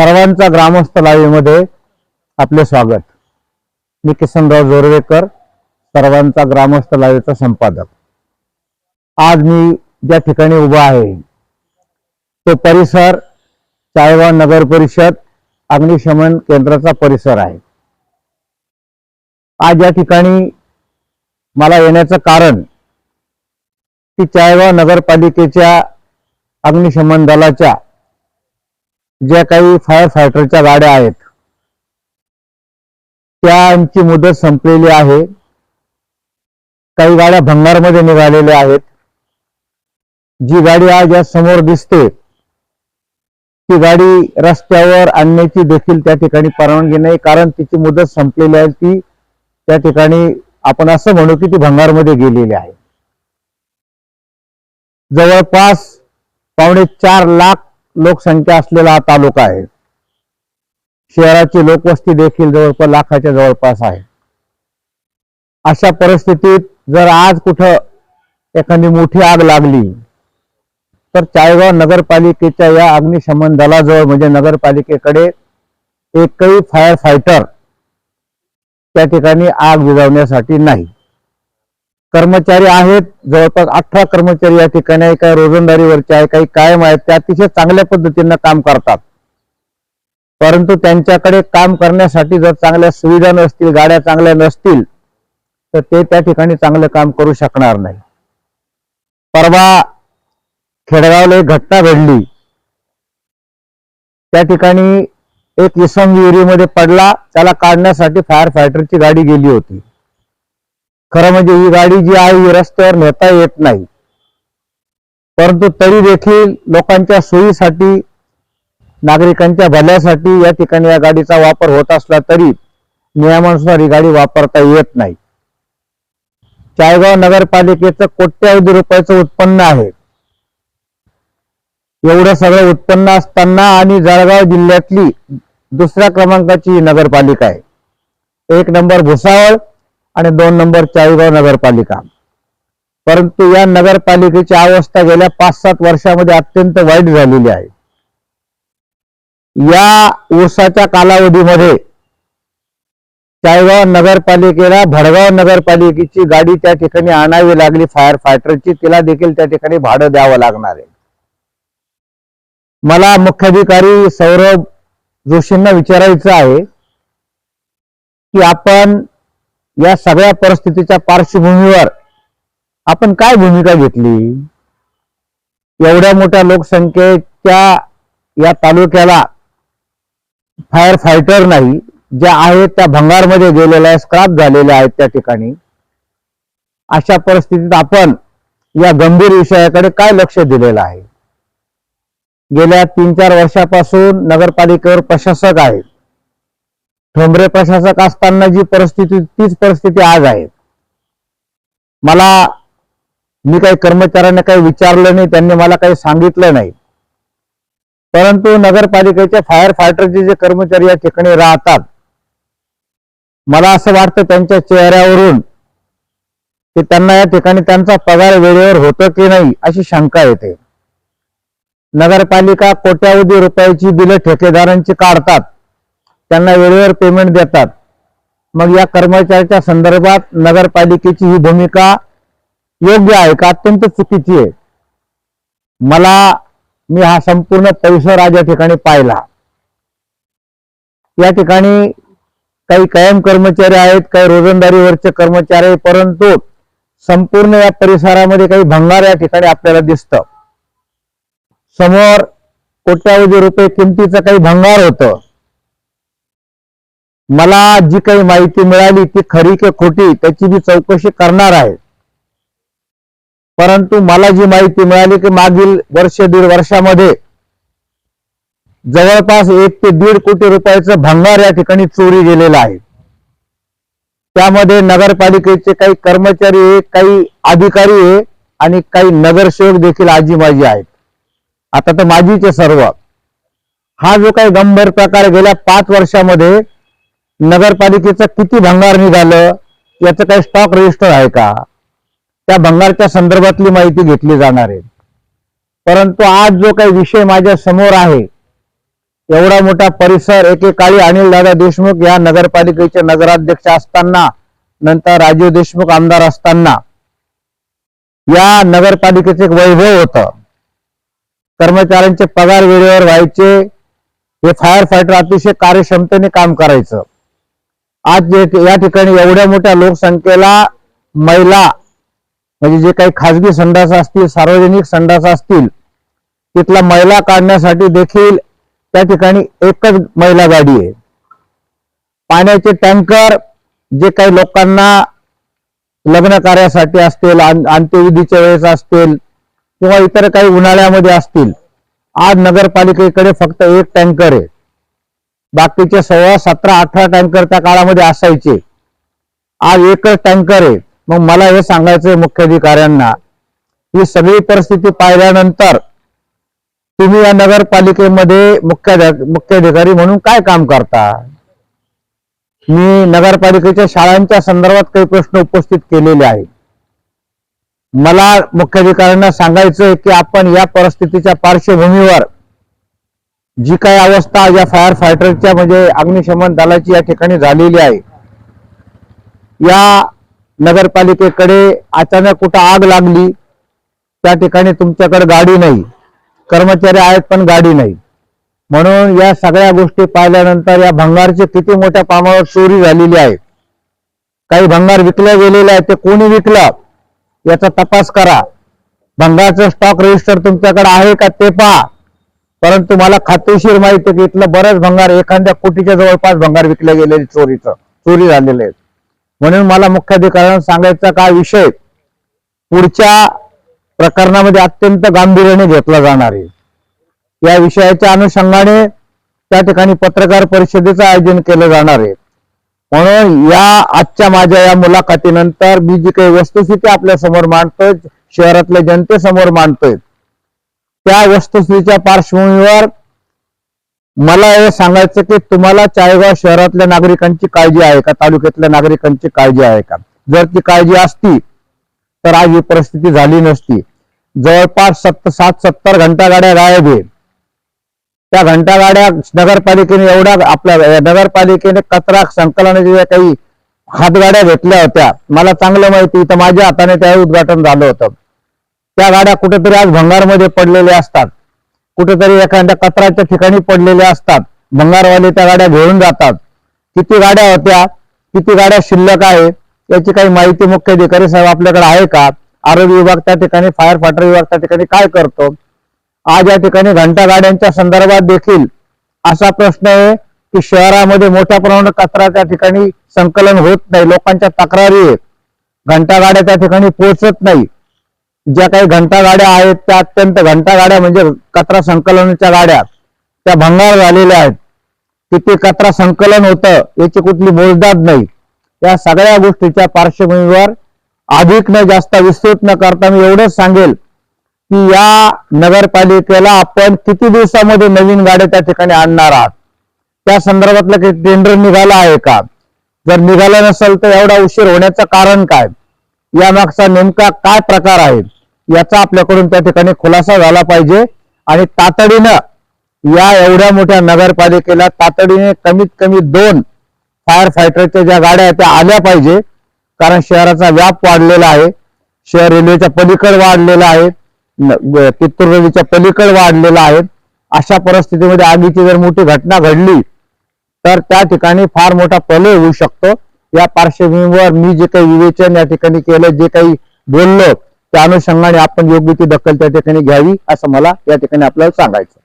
सर्वांचा ग्रामस्थ लाईव्हमध्ये आपले स्वागत. मी किसनराव जोरवेकर सर्वांचा ग्रामस्थ लाईव्हचा संपादक. आज मी ज्या ठिकाणी उभा आहे तो परिसर चायवा नगर परिषद अग्निशमन केंद्राचा परिसर आहे. आज या ठिकाणी मला येण्याचं कारण की चायवा नगरपालिकेच्या अग्निशमन दलाच्या ज्या काही फायर फायटरच्या गाड्या आहेत त्यांची मुदत संपलेली आहे. काही गाड्या भंगारमध्ये निघालेल्या आहेत. जी गाडी आज या समोर दिसते ती गाडी रस्त्यावर आणण्याची देखील त्या ठिकाणी परवानगी नाही कारण तिची मुदत संपलेली आहे. ती त्या ठिकाणी आपण असं म्हणू की ती भंगारमध्ये गेलेली आहे. जवळपास पावणे चार लाख लोकसंख्या असलेला हा तालुका आहे. शहराची लोकवस्ती देखील जवळपास लाखाच्या जवळपास आहे. अशा परिस्थितीत जर आज कुठं एखादी मोठी आग लागली तर चाळेगाव नगरपालिकेच्या या अग्निशमन दलाजवळ म्हणजे नगरपालिकेकडे एकही फायर फायटर त्या ठिकाणी आग विझवण्यासाठी नाही. कर्मचारी आहेत जवळपास अठरा कर्मचारी या ठिकाणी आहे काही रोजंदारीवरचे आहे काही कायम आहेत ते अतिशय चांगल्या पद्धतीनं काम करतात. परंतु त्यांच्याकडे काम करण्यासाठी जर चांगल्या सुविधा नसतील गाड्या चांगल्या नसतील तर ते त्या ठिकाणी चांगलं काम करू शकणार नाही. परवा खेडगावला एक घटना घडली. त्या ठिकाणी एक इसम विहिरीमध्ये पडला त्याला काढण्यासाठी फायर फायटरची गाडी गेली होती. खरं म्हणजे ही गाडी जी आहे ही रस्त्यावर नेता येत नाही. परंतु तरी देखील लोकांच्या सोयीसाठी नागरिकांच्या भल्यासाठी या ठिकाणी या गाडीचा वापर होत असला तरी नियमानुसार ही गाडी वापरता येत नाही. चाळगाव नगरपालिकेचं कोट्यावधी रुपयाचं उत्पन्न आहे. एवढं सगळं उत्पन्न असताना आणि जळगाव जिल्ह्यातली दुसऱ्या क्रमांकाची नगरपालिका आहे. एक नंबर भुसावळ आणि दोन नंबर चाळीगाव नगरपालिका. परंतु या नगरपालिकेची अवस्था गेल्या पाच सात वर्षामध्ये अत्यंत वाईट झालेली आहे. या ऊसाच्या कालावधीमध्ये चाळगाव नगरपालिकेला भडगाव नगरपालिकेची गाडी त्या ठिकाणी आणावी लागली फायर फायटरची तिला देखील त्या ठिकाणी भाडं द्यावं लागणार आहे. मला मुख्याधिकारी सौरभ जोशींना विचारायचं आहे की आपण या सगळ्या परिस्थितीच्या पार्श्वभूमीवर आपण काय भूमिका घेतली? एवढ्या मोठ्या लोकसंख्येच्या या तालुक्याला फायर फायटर नाही ज्या आहेत त्या भंगारमध्ये गेलेल्या स्क्रॅप झालेल्या आहेत त्या ठिकाणी. अशा परिस्थितीत आपण या गंभीर विषयाकडे काय लक्ष दिलेलं आहे? गेल्या तीन चार वर्षापासून नगरपालिकेवर प्रशासक आहेत. ठोंबरे प्रशासक असताना जी परिस्थिती तीच परिस्थिती आज आहे. मला मी काही कर्मचाऱ्यांना काही विचारलं नाही त्यांनी मला काही सांगितलं नाही. परंतु नगरपालिकेचे फायर फायटरचे जे कर्मचारी या ठिकाणी राहतात मला असं वाटतं त्यांच्या चेहऱ्यावरून की त्यांना या ठिकाणी त्यांचा पगार वेळेवर होतो की नाही अशी शंका येते. नगरपालिका कोट्यावधी रुपयाची बिलं ठेकेदारांची काढतात. त्यांना वेळेवर पेमेंट देतात. मग या कर्मचाऱ्याच्या संदर्भात नगरपालिकेची ही भूमिका योग्य आहे का? अत्यंत चुकीची आहे. मला मी हा संपूर्ण परिसर आज या ठिकाणी पाहिला. या ठिकाणी काही कायम कर्मचारी आहेत काही रोजंदारीवरचे कर्मचारी परंतु संपूर्ण या परिसरामध्ये काही भंगार या ठिकाणी आपल्याला दिसत. समोर कोट्यावधी रुपये किमतीचं काही भंगार होतं. मला जी काही माहिती मिळाली ती खरी की खोटी त्याची मी चौकशी करणार आहे. परंतु मला जी माहिती मिळाली की मागील वर्ष दीड वर्षामध्ये जवळपास एक ते दीड कोटी रुपयाचं भंगार या ठिकाणी चोरी गेलेलं आहे. त्यामध्ये नगरपालिकेचे काही कर्मचारी आहे काही अधिकारी आहे आणि काही नगरसेवक देखील आजी माजी आहेत. आता तर माझीचे सर्व. हा जो काही गंभीर प्रकार गेल्या पाच वर्षामध्ये नगरपालिकेचं किती भंगार निघालं याचं काही स्टॉक रजिस्टर आहे का? त्या भंगारच्या संदर्भातली माहिती घेतली जाणार आहे. परंतु आज जो काही विषय माझ्यासमोर आहे एवढा मोठा परिसर एकेकाळी अनिल दादा देशमुख या नगरपालिकेचे नगराध्यक्ष असताना नंतर राजीव देशमुख आमदार असताना या नगरपालिकेचे एक वैभव होतं. कर्मचाऱ्यांचे पगार वेळेवर व्हायचे हे फायर फायटर अतिशय कार्यक्षमतेने काम करायचं. आज या ठिकाणी एवढ्या मोठ्या लोकसंख्येला महिला म्हणजे जे काही खाजगी संडास असतील सार्वजनिक संडास असतील तिथला महिला काढण्यासाठी देखील त्या ठिकाणी एकच महिला गाडी आहे. पाण्याचे टँकर जे काही लोकांना लग्न कार्यासाठी असतील अंत्यविधीच्या वेळेस असतील किंवा इतर काही उन्हाळ्यामध्ये असतील आज नगरपालिकेकडे फक्त एक टँकर आहे. बाकीचे सोळा सतरा अठरा टँकर त्या काळामध्ये असायचे. आज एकच टँकर आहे. मग मला हे सांगायचंय मुख्याधिकाऱ्यांना ही सगळी परिस्थिती पाहिल्यानंतर तुम्ही या नगरपालिकेमध्ये मुख्य मुख्याधिकारी म्हणून काय काम करता? मी नगरपालिकेच्या शाळांच्या संदर्भात काही प्रश्न उपस्थित केलेले आहेत. मला मुख्याधिकाऱ्यांना सांगायचंय की आपण या परिस्थितीच्या पार्श्वभूमीवर जी काही अवस्था या फायर फायटरच्या म्हणजे अग्निशमन दलाची या ठिकाणी झालेली आहे. या नगरपालिकेकडे अचानक कुठं आग लागली त्या ठिकाणी तुमच्याकडे गाडी नाही कर्मचारी आहेत पण गाडी नाही. म्हणून या सगळ्या गोष्टी पाहिल्यानंतर या भंगारची किती मोठ्या प्रमाणावर चोरी झालेली आहे. काही भंगार विकल्या गेलेले आहे ते कोणी विकलं? याचा तपास करा. भंगारचं स्टॉक रजिस्टर तुमच्याकडे आहे का ते पहा. परंतु मला खात्रीशीर माहीत की इथलं बरंच भंगार एखाद्या कोटीच्या जवळपास भंगार विकले गेलेले चोरीचं चोरी झालेले आहेत. म्हणून मला मुख्याधिकाऱ्यांना सांगायचा काय विषय पुढच्या प्रकरणामध्ये अत्यंत गांभीर्याने घेतला जाणार आहे. या विषयाच्या अनुषंगाने त्या ठिकाणी पत्रकार परिषदेचं आयोजन केलं जाणार आहे. म्हणून या आजच्या माझ्या या मुलाखतीनंतर मी जी काही वस्तुस्थिती आपल्यासमोर मांडतोय शहरातल्या जनतेसमोर मांडतोय त्या वस्तुस्थितीच्या पार्श्वभूमीवर मला हे सांगायचं की तुम्हाला चाळेगाव शहरातल्या नागरिकांची काळजी आहे का? तालुक्यातल्या नागरिकांची काळजी आहे का? जर ती काळजी असती तर आज ही परिस्थिती झाली नसती. जवळपास सत्त सात सत्तर घंटा गाड्या गायब आहे त्या घंटा गाड्या नगरपालिकेने एवढ्या आपल्या नगरपालिकेने कचरा संकलनाच्या काही हातगाड्या घेतल्या होत्या मला चांगलं माहिती तर माझ्या हाताने त्या उद्घाटन झालं होतं. त्या गाड्या कुठेतरी आज भंगारमध्ये पडलेल्या असतात. कुठेतरी एखाद्या कचऱ्याच्या ठिकाणी पडलेल्या असतात. भंगारवाले त्या गाड्या घेऊन जातात. किती गाड्या होत्या किती गाड्या शिल्लक आहे याची काही माहिती मुख्य अधिकारी साहेब आपल्याकडे आहे का? आरोग्य विभाग त्या ठिकाणी फायर फायटर विभाग त्या ठिकाणी काय करतो? आज या ठिकाणी घंटा गाड्यांच्या संदर्भात देखील असा प्रश्न आहे की शहरामध्ये मोठ्या प्रमाणात कचरा त्या ठिकाणी संकलन होत नाही. लोकांच्या तक्रारी आहेत. घंटा गाड्या त्या ठिकाणी पोहोचत नाही. ज्या काही घंटा गाड्या आहेत त्या अत्यंत घंटा गाड्या म्हणजे कचरा संकलनाच्या गाड्या त्या भंगार झालेल्या आहेत. किती कचरा संकलन होतं याची कुठली मोजदाद नाही. या सगळ्या गोष्टीच्या पार्श्वभूमीवर अधिक न जास्त विस्तृत न करता मी एवढंच सांगेल की या नगरपालिकेला आपण किती दिवसामध्ये नवीन गाड्या त्या ठिकाणी आणणार आहात? त्या संदर्भातलं काही टेंडर निघाला आहे का? जर निघालं नसेल तर एवढा उशीर होण्याचं कारण काय? यामागचा नेमका काय प्रकार आहे याचा आपल्याकडून त्या ठिकाणी खुलासा झाला पाहिजे. आणि तातडीनं या एवढ्या मोठ्या नगरपालिकेला तातडीने कमीत कमी दोन फायर फायटरच्या ज्या गाड्या आहेत त्या आल्या पाहिजे. कारण शहराचा व्याप वाढलेला आहे. शहर रेल्वेच्या पलीकड वाढलेला आहे. न- ग- कित्तूर पलीकड वाढलेला आहे. अशा परिस्थितीमध्ये आगीची जर मोठी घटना घडली तर त्या ठिकाणी फार मोठा प्रलय होऊ शकतो. या पार्श्वभूमीवर मी जे काही विवेचन या ठिकाणी केलं जे काही बोललो त्या अनुषंगाने आपण योग्य ती दखल त्या ठिकाणी घ्यावी असं मला या ठिकाणी आपल्याला सांगायचं